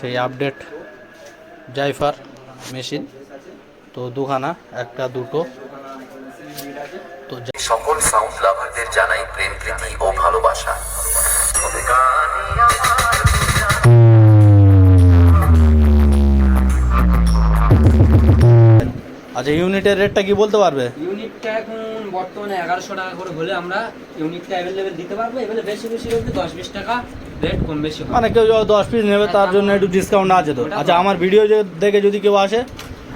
সেই update জাইফার machine তো দুখানা একটা দুটো। তো যা- সকল সাউন্ড লাভারদের জানাই প্রেম প্রীতি ও ভালোবাসা। আচ্ছা ইউনিটের রেটটা কি বলতে পারবে? ইউনিটটা এখন বর্তমানে এগারোশো টাকা করে হলে আমরা ইউনিটটা অ্যাভেলেবেল দিতে পারব। এবারে বেশি বেশি হলে দশ বিশ টাকা। রেট কম বেশি মানে কেউ দশ পিস নেবে তার জন্য একটু ডিসকাউন্ট আছে তো আচ্ছা আমার ভিডিও দেখে যদি কেউ আসে?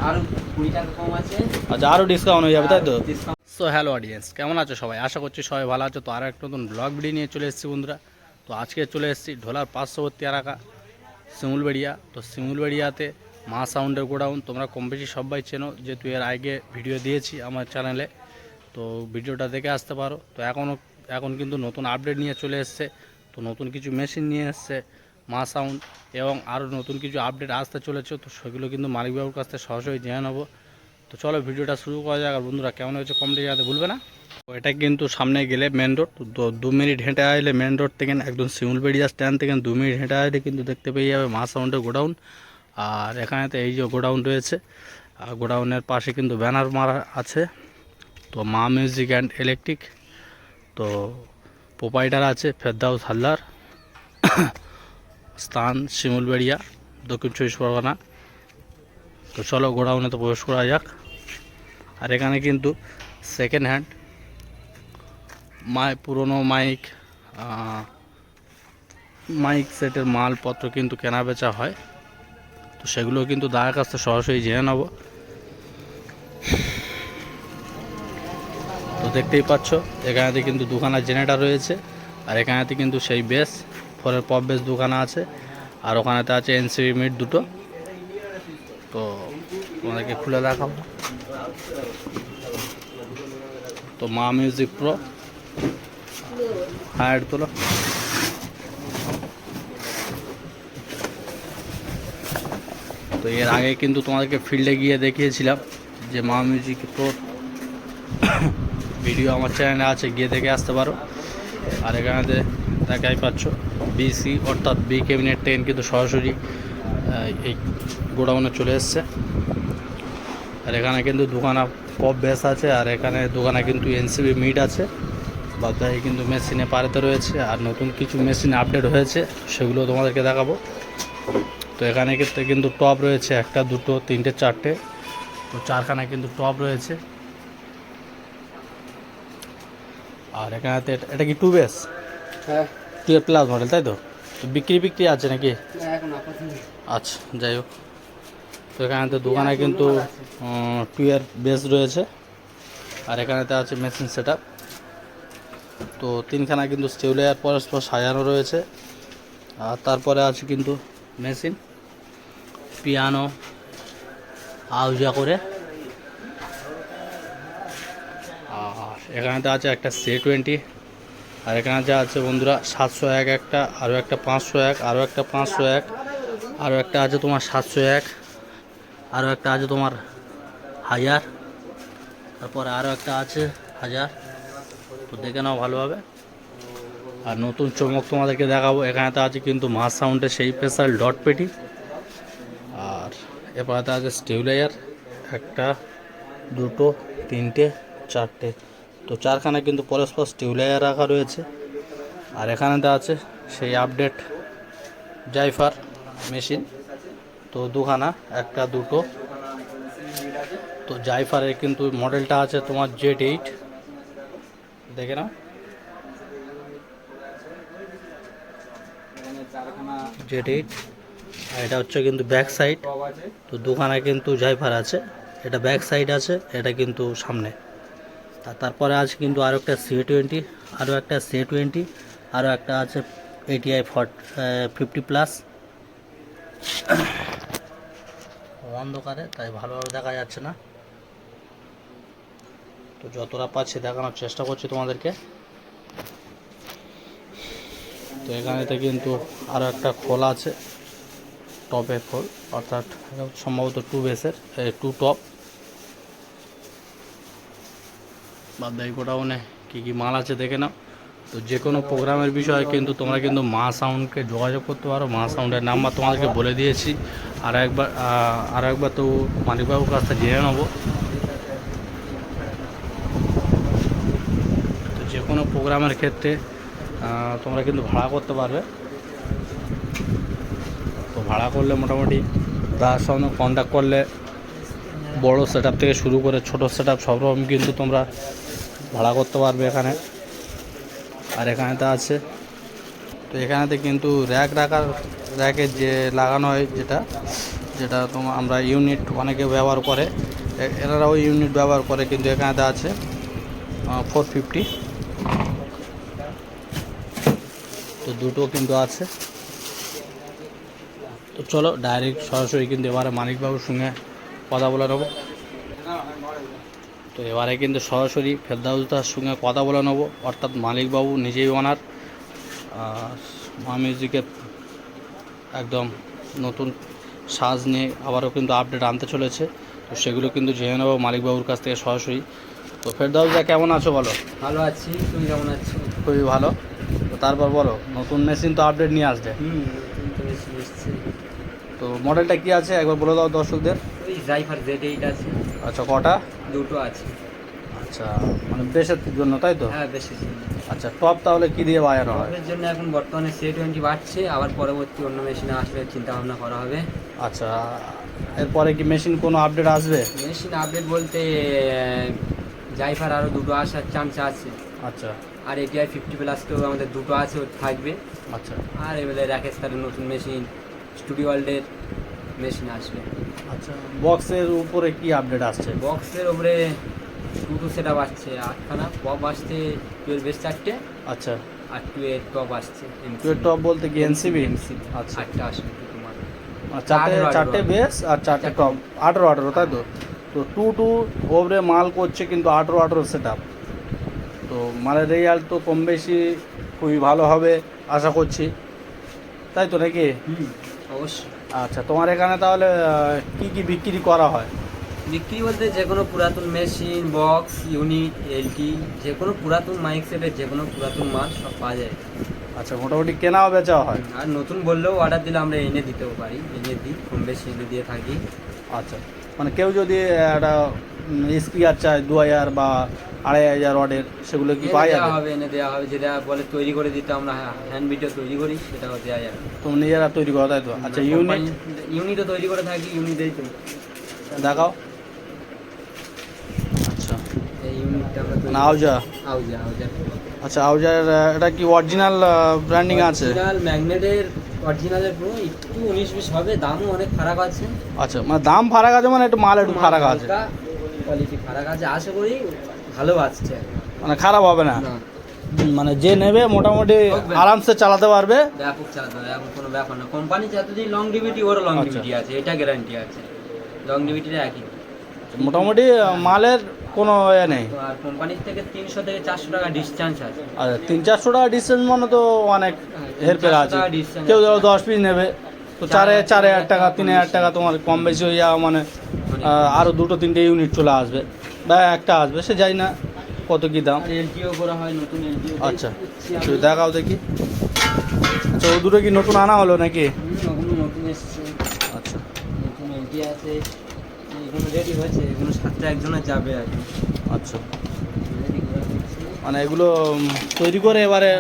আরও কুড়ি টাকা কম আছে। আচ্ছা আরও ডিসকাউন্ট হয়ে যাবে তাই তো? সো হ্যালো অডিয়েন্স কেমন আছো সবাই? আশা করছি সবাই ভালো আছো। তো আরও একটা নতুন ব্লগ ভিডিও নিয়ে চলে এসেছি বন্ধুরা। তো আজকে চলে এসেছি ঢোলার পার্শ্ববর্তী এলাকা শিমুলবেড়িয়া। তো শিমুলবেড়িয়াতে মা সাউন্ডের গোডাউন তোমরা কম বেশি সবাই চেনো। যেহেতু এর আগে ভিডিও দিয়েছি আমার চ্যানেলে তো ভিডিওটা দেখে আসতে পারো। তো এখনও এখন কিন্তু নতুন আপডেট নিয়ে চলে এসছে। তো নতুন কিছু মেশিন নিয়ে এসছে মা সাউন্ড এবং আরও নতুন কিছু আপডেট আসতে চলেছে, তো সেগুলো কিন্তু মালিকবাবুর কাছ থেকে সরাসরি জেনে নেব। তো চলো ভিডিওটা শুরু করা যাক, আর বন্ধুরা কেমন হয়েছে কমেন্টে জানাতে ভুলবে না। তো এটা কিন্তু সামনে গেলে মেন রোড তো দু মিনিট হেঁটে আসলে মেন রোড থেকে একদম শিমুলবেড়িয়া স্ট্যান্ড থেকে দু মিনিট হেঁটে আসলে কিন্তু দেখতে পেয়ে যাবে মা সাউন্ডের গোডাউন। আর এখানে তো এই যে গোডাউন রয়েছে, আর গোডাউনের পাশে কিন্তু ব্যানার মারা আছে। তো মা মিউজিক অ্যান্ড ইলেকট্রিক তো প্রোপাইটার আছে ফেরদাউস হালদার, স্থান শিমুলবেড়িয়া, দক্ষিণ চব্বিশ পরগনা। তো চলো গোডাউনে তো প্রবেশ করা যাক। আর এখানে কিন্তু সেকেন্ড হ্যান্ড মাই পুরনো মাইক মাইক সেটের মালপত্র কিন্তু কেনা বেচা হয়। তো সেগুলো কিন্তু দাদার কাছ থেকে সরাসরি জেনে নেব। দেখতেই পাচ্ছ। এখানেতে কিন্তু দুখানা জেনারেটার রয়েছে আর এখানেতে কিন্তু সেই বেস ফলের পপ বেস দুখানা আছে আর ওখানেতে আছে এনসিবি মিট দুটো। তো তোমাদেরকে খুলে দেখাবো তো মা মিউজিক প্রো। হায়ার তোলো। তো এর আগে কিন্তু তোমাদেরকে ফিল্ডে গিয়ে দেখিয়েছিলাম যে মা মিউজিক প্রো ভিডিও আমার চ্যানেলে আছে, গিয়ে দেখে আসতে পারো। আর এখানেতে দেখাই পাচ্ছ বিসি অর্থাৎ বি ক্যাবিনেট টেন কিন্তু সরাসরি এই গোডাউনে চলে এসছে। আর এখানে কিন্তু দুখানা পপ বেস আছে, আর এখানে দোকানে কিন্তু এনসিবি মিট আছে। বাদবাকি কিন্তু মেশিনে পারেতে রয়েছে, আর নতুন কিছু মেশিন আপডেট হয়েছে, সেগুলো তোমাদেরকে দেখাবো। তো এখানে ক্ষেত্রে কিন্তু টপ রয়েছে একটা, দুটো, তিনটে, চারটে। তো চারখানা কিন্তু টপ রয়েছে। আর এখানেতে এটা- কি টু বেস হ্যাঁ। টুয়েলভ প্লাস মডেল তাই তো? বিক্রি বিক্রি আছে নাকি? আচ্ছা যাই হোক। তো এখানে তো দোকানে কিন্তু টুয়ের বেস রয়েছে। আর এখানেতে আছে মেশিন সেট তো তিনখানা কিন্তু স্টেবিলার পরস্পর সাজানো রয়েছে। আর তারপরে আছে কিন্তু মেশিন পিয়ানো আউজা করে। এখানেতে আছে একটা সি টোয়েন্টি আর এখানে যা আছে বন্ধুরা সাতশো এক একটা, আরও একটা পাঁচশো এক, আরও একটা পাঁচশো এক, আরও একটা আছে তোমার সাতশো এক, আরও একটা আছে তোমার হাজার, তারপরে আরও একটা আছে হাজার। তো দেখে নাও ভালোভাবে। আর নতুন চমক তোমাদেরকে দেখাবো এখানেতে আছে কিন্তু মাস সাউন্ডের সেই স্পেশাল ডট পেটি। আর এরপরেতে আছে স্টেবিলাইজার একটা, দুটো, তিনটে, চারটে। তো চারখানা কিন্তু পরস্পর স্টেবিলাইজার রাখা রয়েছে। আর এখানেতে আছে সেই আপডেট জাইফার মেশিন। তো দুখানা, একটা, দুটো। তো জাইফারের কিন্তু মডেলটা আছে তোমার জেড এইট। দেখে নাও। Z eight. আর এটা হচ্ছে কিন্তু ব্যাক সাইড। তো দুখানা কিন্তু জাইফার আছে। এটা ব্যাক সাইড আছে, এটা কিন্তু সামনে। তারপরে আছে কিন্তু আরও একটা সি টোয়েন্টি আরও একটা সি টোয়েন্টি আরও একটা আছে এটিআই ফট ফিফটি প্লাস অন্ধকারে, তাই ভালোভাবে দেখা যাচ্ছে না। তো যতটা পাচ্ছি দেখানোর চেষ্টা করছি তোমাদেরকে। তো এখানেতে কিন্তু আরও একটা খোল আছে, টপের খোল, অর্থাৎ সম্ভবত টু বেসের টু টপ বাদ এই গোডাউনে কী কী মাল আছে দেখে নাও। তো যে কোনো প্রোগ্রামের বিষয়ে কিন্তু তোমরা কিন্তু মা সাউন্ডকে যোগাযোগ করতে পারো। মা সাউন্ডের নাম্বার তোমাদেরকে বলে দিয়েছি। আর একবার আর একবার তো মানিকবাবুর কাছ থেকে জেনে নেব। তো যে কোনো প্রোগ্রামের ক্ষেত্রে তোমরা কিন্তু ভাড়া করতে পারবে। তো ভাড়া করলে মোটামুটি তার সঙ্গে কন্ট্যাক্ট করলে বড় সেট থেকে শুরু করে ছোট সেট সব রকম কিন্তু তোমরা ভাড়া করতে পারবে এখানে। আর এখানেতে আছে। তো এখানেতে কিন্তু র্যাক রাখার র্যাকের যে লাগানো হয় যেটা যেটা তোমার আমরা ইউনিট অনেকে ব্যবহার করে। এনারাও ইউনিট ব্যবহার করে, কিন্তু এখানেতে আছে ফোর ফিফটি তো দুটো কিন্তু আছে। তো চলো ডাইরেক্ট সরাসরি কিন্তু এবারে মানিকবাবুর সঙ্গে কথা বলে নেব। তো এবারে কিন্তু সরাসরি ফেরদাউসদার সঙ্গে কথা বলে নেব। অর্থাৎ মালিকবাবু নিজেই ওনার। মা মিউজিকের একদম নতুন সাজ নিয়ে আবারও কিন্তু আপডেট আনতে চলেছে। তো সেগুলো কিন্তু জেনে নেব মালিকবাবুর কাছ থেকে সরাসরি। তো ফেরদাউসদা কেমন আছো বলো? ভালো আছি তুমি কেমন আছো? খুবই ভালো। তো তারপর বলো নতুন মেশিন তো আপডেট নিয়ে আসবে। তো মডেলটা কি আছে? একবার বলে দাও দর্শকদের। ওই জাইফার জেড এইট আছে। আচ্ছা কটা? দুটো আছে। আচ্ছা মানে বেশের জন্য তাই তো? হ্যাঁ বেশি ছিল আচ্ছা টপ তাহলে কি দিয়ে বাজানো হয়? এর জন্য এখন বর্তমানে সি টোয়েন্টি বাড়ছে আবার পরবর্তী অন্য মেশিনে আসলে চিন্তা ভাবনা করা হবে। আচ্ছা এরপরে কি মেশিন কোনো আপডেট আসবে? মেশিন আপডেট বলতে জাইফার আরও দুটো আসার চান্স আছে। আচ্ছা। আর এটিআই ফিফটি প্লাস প্লাসকেও আমাদের দুটো আছে থাকবে। আচ্ছা। আর এবারে রাকেশ তারের নতুন মেশিন স্টুডিও ওয়ার্ল্ডের মেশিন আসবে আচ্ছা বক্সের উপরে কি আপডেট আসছে? বক্সের ওপরে দুটো সেট আপ আসছে আটখানা পপ আসছে টুয়েলভ বেস চারটে আচ্ছা। আর টুয়েলভ টপ আসছে টুয়ের টপ বলতে কি এনসিবি এনসিবি আচ্ছা। আটটা আসবে আর চারটে চারটে বেস আর চারটে টপ আঠেরো আঠেরো তাই তো? তো টু টু ওপরে মাল করছে কিন্তু আঠেরো আঠেরো সেট আপ তো মালের রেজাল্ট তো কম বেশি খুবই ভালো হবে আশা করছি। তাই তো নাকি? হুম অবশ্যই। আচ্ছা তোমার এখানে তাহলে কি কি বিক্রি করা হয়? বিক্রি বলতে যে কোনো পুরাতন মেশিন বক্স ইউনিট এলটি যে কোনো পুরাতন মাইক সেটের যে কোনো পুরাতন মাল সব পাওয়া যায়। আচ্ছা মোটামুটি কেনাও বেচা হয়। আর নতুন বললেও অর্ডার দিলে আমরা এনে দিতেও পারি এনে দিই কম বেশি এনে দিয়ে থাকি। আচ্ছা মানে কেউ যদি একটা স্পিকার চায় দু হাজার বা আড়াই হাজার অর্ডের সেগুলো কি পাওয়া যাবে? হবে এনে দেওয়া হবে যেটা বলে তৈরি করে দিতে আমরা হ্যান্ড ভিডিও তৈরি করি সেটাও দেওয়া যাবে। তুমি নিজেরা তৈরি করো তাই তো? আচ্ছা ইউনিট ইউনিটও তৈরি করে থাকি ইউনিটেই তো দেখাও। আচ্ছা। এই ইউনিটটা আমরা আউজা? আউজা আউজা। আচ্ছা আউজার এটা কি অরিজিনাল ব্র্যান্ডিং আছে? অরিজিনাল ম্যাগনেটের অরিজিনালের পুরো একটু উনিশ বিশ হবে দামও অনেক ফারাক আছে। আচ্ছা মানে দাম ফারাক আছে মানে একটু মাল একটু ফারাক আছে। কোয়ালিটি ফারাক আছে। আশা করি ভালো আসছে মানে খারাপ হবে না। মানে যে নেবে মোটামুটি আরামসে চালাতে পারবে। ব্যাপক চালাতে হবে এখন কোনো ব্যাপার না। কোম্পানি যতদিন লং ডিভিটি ওরও লং আচ্ছা। আছে এটা গ্যারান্টি আছে। একই। মোটামুটি মালের কোনো এ নেই। আর কোম্পানির থেকে তিনশো থেকে চারশো টাকা ডিসচার্জ আছে। আর তিন চারশো টাকা ডিসটেন্স মানে তো অনেক হেরফের 400 আছে। কেউ ধরো দশ পিস নেবে তো চার চারে হাজার টাকা, তিন হাজার টাকা তোমার কম বেশি হয়ে যাওয়া মানে আহ, আরও দুটো তিনটে ইউনিট চলে আসবে। বা একটা আসবে সে যাই না কত কি দাম। আর এলটিও করা হয় নতুন এলটিও আচ্ছা একটু দেখাও দেখি। আচ্ছা ও দুটো কি নতুন আনা হলো নাকি? নতুন এসেছে। আচ্ছা। নতুন এলটি আছে এগুলো রেডি হয়েছে এগুলো সাতটা একজনের যাবে আর আচ্ছা। মানে এগুলো তৈরি করে এবারে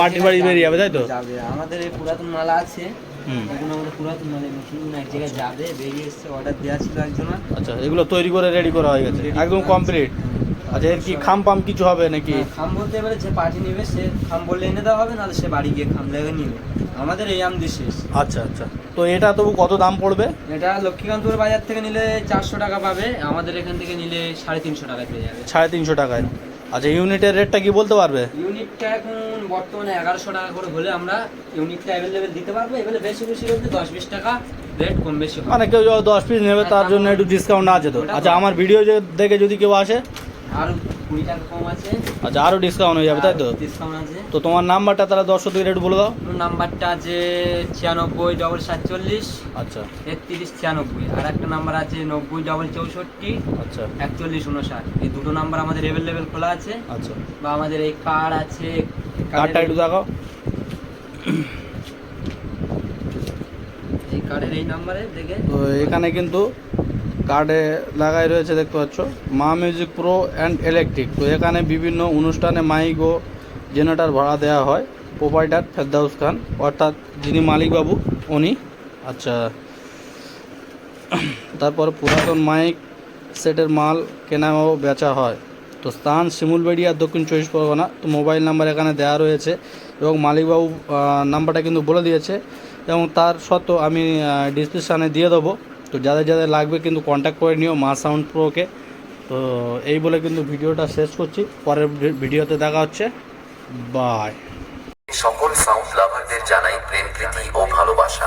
পার্টি বাড়ি বেরিয়ে যাবে তাই তো? যাবে। আমাদের এই পুরাতন মালা আছে। হুম। আমাদের পুরাতন মাল মেশিন এক জায়গায় যাবে বেরিয়ে এসছে অর্ডার দেওয়া ছিল একজনের। আচ্ছা এগুলো তৈরি করে রেডি করা হয়ে গেছে? একদম কমপ্লিট আচ্ছা এর কি খাম পাম কিছু হবে নাকি? খাম বলতে এবারে যে পার্টি নেবে সে খাম বললে এনে দেওয়া হবে নাহলে সে বাড়ি গিয়ে খাম লেগে নিবে। আমাদের এই আমদি শেষ। আচ্ছা আচ্ছা। তো এটা তবু কত দাম পড়বে? এটা লক্ষ্মীকান্তপুর বাজার থেকে নিলে চারশো টাকা পাবে আমাদের এখান থেকে নিলে সাড়ে তিনশো টাকায় পেয়ে যাবে। সাড়ে তিনশো টাকায়। আচ্ছা ইউনিটের রেটটা কি বলতে পারবে? ইউনিটটা এখন বর্তমানে এগারোশো টাকা করে হলে আমরা ইউনিটটা অ্যাভেলেবেল দিতে পারব। এবারে বেশি বেশি হলে দশ বিশ টাকা রেট কম বেশি হবে। মানে কেউ দশ পিস নেবে তার জন্য একটু ডিসকাউন্ট আছে তো। আচ্ছা আমার ভিডিও দেখে যদি কেউ আসে। আরও কুড়ি টাকা কম আছে। আচ্ছা আরও ডিসকাউন্ট হয়ে যাবে তাই তো? ডিসকাউন্ট আছে। তো তোমার নাম্বারটা তাহলে দর্শকদের একটু বলে দাও। নাম্বারটা আছে ছিয়ানব্বই ডবল সাতচল্লিশ আচ্ছা। তেত্রিশ ছিয়ানব্বই। আর একটা নাম্বার আছে নব্বই ডবল চৌষট্টি আচ্ছা। একচল্লিশ উনষাট এই দুটো নাম্বার আমাদের অ্যাভেলেবেল খোলা আছে। আচ্ছা। বা আমাদের এই কার্ড আছে কার্ডটা একটু দেখাও। এই কার্ডের এই নাম্বারে দেখে। তো এখানে কিন্তু কার্ডে লাগাই রয়েছে, দেখতে পাচ্ছ। মা মিউজিক প্রো অ্যান্ড ইলেকট্রিক তো এখানে বিভিন্ন অনুষ্ঠানে মাইক ও জেনারেটার ভাড়া দেওয়া হয়। প্রোপাইটার ফেরদাউস খান অর্থাৎ যিনি মালিকবাবু, উনি। আচ্ছা। তারপর পুরাতন মাইক, সেটের মাল কেনা ও বেচা হয়। তো স্থান শিমুলবেড়িয়া, দক্ষিণ চব্বিশ পরগনা। তো মোবাইল নাম্বার এখানে দেওয়া রয়েছে এবং মালিকবাবু নাম্বারটা কিন্তু বলে দিয়েছে। এবং তার সত্ত্বেও আমি ডিসক্রিপশানে দিয়ে দেবো। তো যাদের যাদের লাগবে কিন্তু কন্ট্যাক্ট করে নিও মা সাউন্ড প্রোকে তো এই বলে কিন্তু ভিডিওটা শেষ করছি। পরের ভিডিওতে দেখা হচ্ছে। বাই সকল সাউন্ড লাভারদের জানাই প্রেম, প্রীতি ও ভালোবাসা।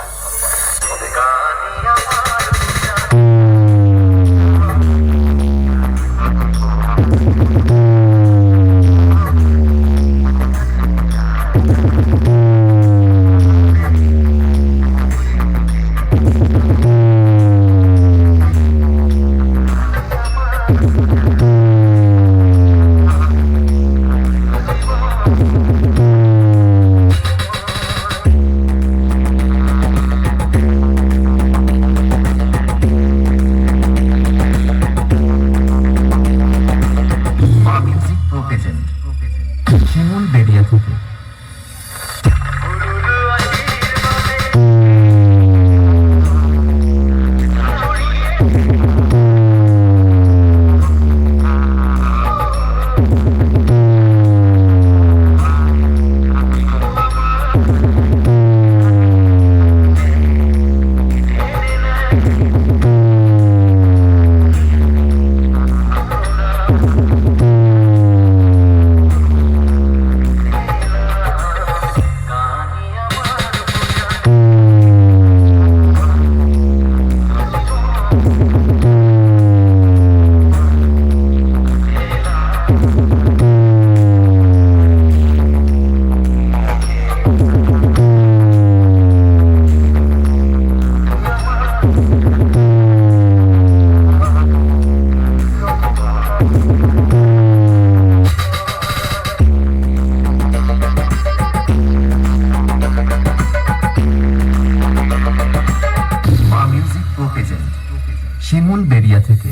শিমুল বেরিয়া থেকে।